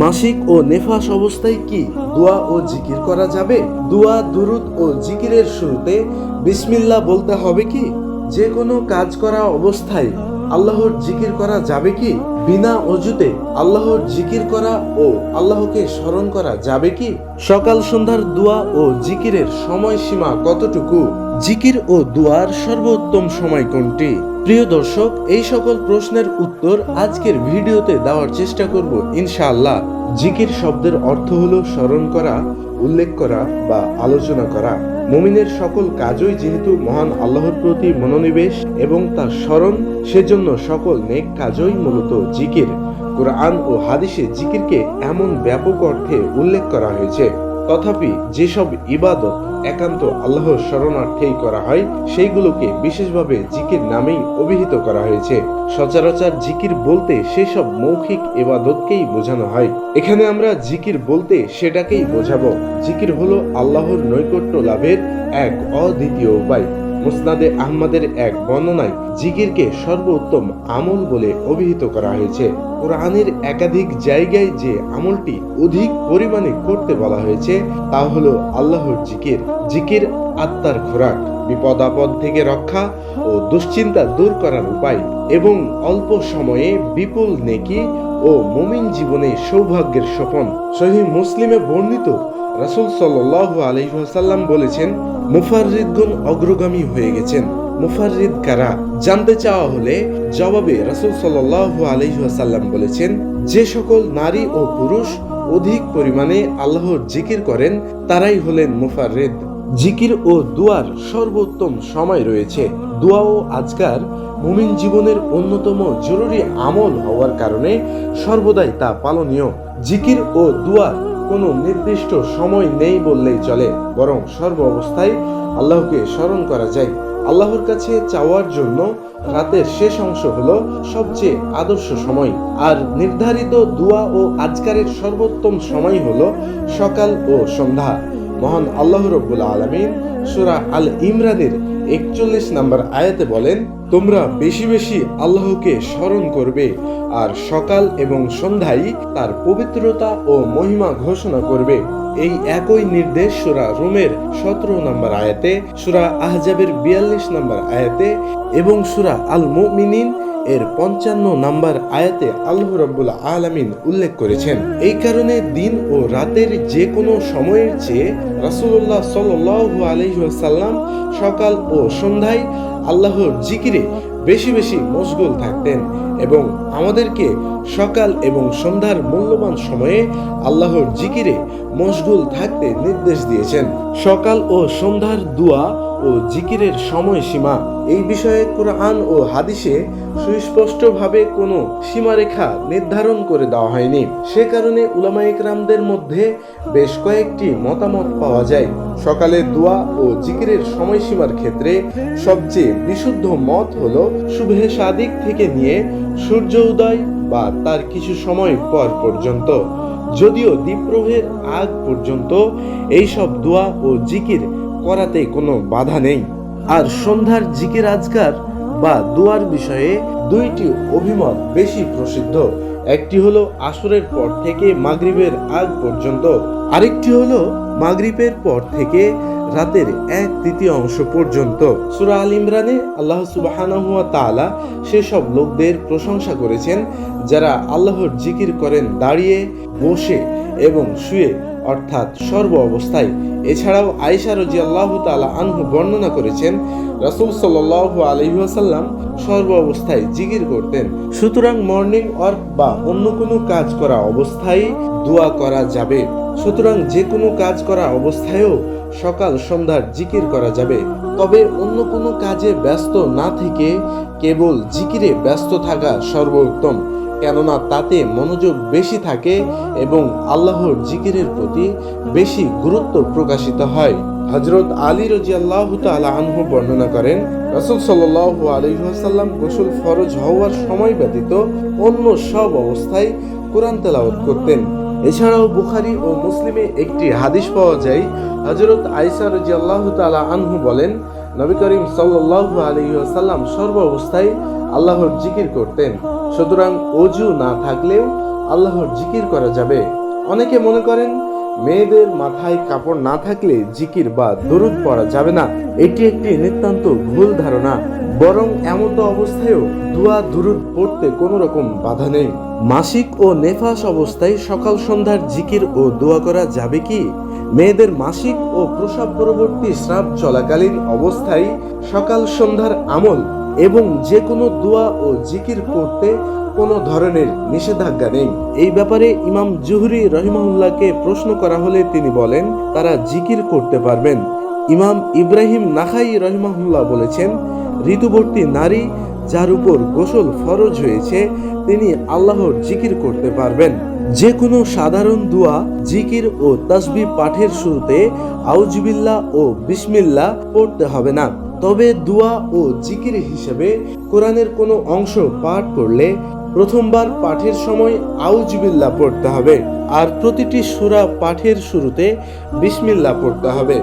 মাসিক ও নেফাস অবস্থায় কি দোয়া ও জিকির করা যাবে? দোয়া, দুরুদ ও জিকিরের শুরুতে বিসমিল্লা বলতে হবে কি? যে কোনো কাজ করা অবস্থায় আল্লাহর জিকির করা যাবে কি? বিনা অজুতে আল্লাহর জিকির করা ও আল্লাহকে স্মরণ করা যাবে কি? সকাল সন্ধ্যার দোয়া ও জিকিরের সময়সীমা কতটুকু? জিকির ও দোয়ার সর্বোত্তম সময় কোনটি? প্রিয় দর্শক, এই সকল প্রশ্নের উত্তর আজকের ভিডিওতে দেওয়ার চেষ্টা করব ইনশাআল্লাহ। জিকির শব্দের অর্থ হলো স্মরণ করা, উল্লেখ করা বা আলোচনা করা। মুমিনের সকল কাজই যেহেতু মহান আল্লাহর প্রতি মনোনিবেশ এবং তার স্মরণ, সেজন্য সকল নেক কাজই মূলত জিকির। কোরআন ও হাদিসে জিকিরকে এমন ব্যাপক অর্থে উল্লেখ করা হয়েছে। তথাপি যেসব ইবাদত একান্ত আল্লাহর শরণার্থেই করা হয়, সেইগুলোকে বিশেষভাবে জিকির নামেই অভিহিত করা হয়েছে। সচরাচর জিকির বলতে সেসব মৌখিক এবাদতকেই বোঝানো হয়। এখানে আমরা জিকির বলতে সেটাকেই বোঝাবো। জিকির হলো আল্লাহর নৈকট্য লাভের এক অদ্বিতীয় উপায়। মুসনাদে আহমদের এক বর্ণনায় জিকিরকে সর্বোত্তম আমল বলে অভিহিত করা হয়েছে। কোরআনের একাধিক জায়গায় যে আমলটি অধিক পরিমাণে করতে বলা হয়েছে, তা হলো আল্লাহর জিকির। জিকির আত্মার খোরাক বিপদ আপদ থেকে রক্ষা ও দুশ্চিন্তা দূর করার উপায় এবং অল্প সময়ে বিপুল নেকি ও মুমিন জীবনে সৌভাগ্যের স্বপন। সহি মুসলিমে বর্ণিত রাসূল সাল্লাল্লাহু আলাইহি ওয়াসাল্লাম বলেছেন, মুফাররিদগণ অগ্রগামী হয়ে গেছেন। মুফাররিদ কারা? জানতে চাওয়া হলে জবাবে রাসূল সাল্লাল্লাহু আলাইহি ওয়াসাল্লাম বলেছেন, যে সকল নারী ও পুরুষ অধিক পরিমাণে আল্লাহর জিকির করেন, তারাই হলেন মুফাররিদ। জিকির ও দুয়ার সর্বোত্তম সময় রয়েছে। দোয়া ও আজকার মুমিন জীবনের অন্যতম জরুরি আমল হওয়ার কারণে সর্বদাই তা পালনীয়। জিকির ও দুয়ার কোনো নির্দিষ্ট সময় নেই বললেই চলে, বরং সর্ব অবস্থায় আল্লাহকে স্মরণ করা যায়। আল্লাহর কাছে চাওয়ার জন্য রাতের শেষ অংশ হলো সবচেয়ে আদর্শ সময়। আর নির্ধারিত দোয়া ও আজকারের সর্বোত্তম সময় হলো সকাল ও সন্ধ্যা। মহান আল্লাহ রব্বুল আলমিন সুরা আল ইমরানের একচল্লিশ নম্বর আয়াতে বলেন, তোমরা বেশি বেশি আল্লাহকে স্মরণ করবে আর সকাল এবং সন্ধ্যায় তার পবিত্রতা ও মহিমা ঘোষণা করবে। এই একই নির্দেশ সুরা রোমের সতেরো নম্বর আয়াতে, সুরা আহজাবের বিয়াল্লিশ নম্বর আয়াতে এবং সুরা আল মুমিনিন এর পঞ্চান্ন নাম্বার আয়াতে আল্লাহ রব্বুল আলামিন উল্লেখ করেছেন, এই কারণে দিন ও রাতের যে কোনো সময়ের চেয়ে রাসূলুল্লাহ সাল্লাল্লাহু আলাইহি সকাল ও সন্ধ্যায় আল্লাহর জিকিরে বেশি বেশি মশগুল থাকতেন এবং আমাদেরকে সকাল এবং সন্ধ্যার মূল্যবান সময়ে আল্লাহর জিকিরে মশগুল থাকতে নির্দেশ দিয়েছেন। সকাল ও সন্ধ্যার দোয়া ও জিকিরের সময়সীমা। এই বিষয়ে কোরআন ও হাদিসে সুস্পষ্টভাবে কোনো সীমারেখা নির্ধারণ করে দেওয়া হয়নি। সে কারণে উলামা ইকরামদের মধ্যে বেশ কয়েকটি মতামত পাওয়া যায়। সকালে দোয়া ও জিকিরের সময়সীমার ক্ষেত্রে সবচেয়ে বিশুদ্ধ মত হলো শুভে সাদিক থেকে নিয়ে সূর্য উদয় বা তার কিছু সময় পর পর্যন্ত। যদিও দ্বীপ্রহের আগ পর্যন্ত এইসব দোয়া ও জিকির করাতে কোনো বাধা নেই। আর সন্ধ্যার জিকির আজকার বা দুয়ার বিষয়ে দুইটি অভিমত বেশি প্রসিদ্ধ। একটি হলো আসরের পর থেকে মাগরিবের আগ পর্যন্ত। আরেকটি হলো মাগরিবের পর থেকে রাতের এক তৃতীয় অংশ পর্যন্ত। সুরা আল ইমরানে আল্লাহ সুবাহানাহু ওয়া তাআলা সেসব লোকদের প্রশংসা করেছেন, যারা আল্লাহর জিকির করেন দাঁড়িয়ে, বসে এবং শুয়ে, অর্থাৎ সর্ব অবস্থায়। এছাড়াও আয়সা আয়েশা রাদিয়াল্লাহু তাআলা আনহু বর্ণনা করেছেন, রাসূল সাল্লাল্লাহু আলাইহি ওয়াসাল্লাম সর্ব অবস্থায় জিকির করতেন। সুতরাং মর্নিং ওয়ার্ক বা অন্য কোনো কাজ করা অবস্থায় দোয়া করা যাবে। সুতরাং যে কোনো কাজ করা অবস্থায়ও সকাল সন্ধ্যার জিকির করা যাবে। তবে অন্য কোনো কাজে ব্যস্ত না থেকে কেবল জিকিরে ব্যস্ত থাকা সর্বোত্তম। কেননা তাতে মনোযোগ বেশি থাকে এবং আল্লাহর জিকিরের প্রতি বেশি গুরুত্ব প্রকাশিত হয়। হজরত আলী রাজি আল্লাহ আনহু বর্ণনা করেন, রসুল সাল্লাহ আলহাসাল্লাম গোসল ফরজ হওয়ার সময় ব্যতীত অন্য সব অবস্থায় কোরআন তেলাওয়াত করতেন। এছাড়াও বুখারি ও মুসলিমে একটি হাদিস পাওয়া যায় হজরত আইসা রাজি আল্লাহ তালা আনহু বলেন, নবী করিম সাল্লাহ আলহিহাসাল্লাম সর্ব অবস্থায় আল্লাহর জিকির করতেন। সুতরাং অজু না থাকলেও আল্লাহর জিকির করা যাবে। অনেকে মনে করেন মেয়েদের মাথায় কাপড় না থাকলে জিকির বা দরুদ পড়া যাবে না। এটি একটি নিতান্ত ভুল ধারণা, বরং এমতো অবস্থায়ও দোয়া দুরুদ পড়তে কোনো রকম বাধা নেই। মাসিক ও নেফাস অবস্থায় সকাল সন্ধ্যার জিকির ও দোয়া করা যাবে কি? মেয়েদের মাসিক ও প্রসব পরবর্তী স্রাব চলাকালীন অবস্থায় সকাল সন্ধ্যার আমল এবং যে কোনো দোয়া ও জিকির করতে কোনো ধরনের নিষেধাজ্ঞা নেই। এই ব্যাপারে ইমাম জুহরি রহিমাহুল্লাহকে প্রশ্ন করা হলে তিনি বলেন, তারা জিকির করতে পারবেন। ইমাম ইব্রাহিম নাখাই রহিমাহুল্লাহ বলেছেন, ঋতুবর্তী নারী যার উপর গোসল ফরজ হয়েছে, তিনি আল্লাহর জিকির করতে পারবেন। যে কোনো সাধারণ দোয়া, জিকির ও তাসবি পাঠের শুরুতে আউজবিল্লা ও বিসমিল্লা পড়তে হবে না। তবে দোয়া ও জিকির হিসেবে কোরআনের কোনো অংশ পাঠ করলে প্রথমবার পাঠের সময় আউজবিল্লা পড়তে হবে। আর প্রতিটি সুরা পাঠের শুরুতে বিসমিল্লা পড়তে হবে।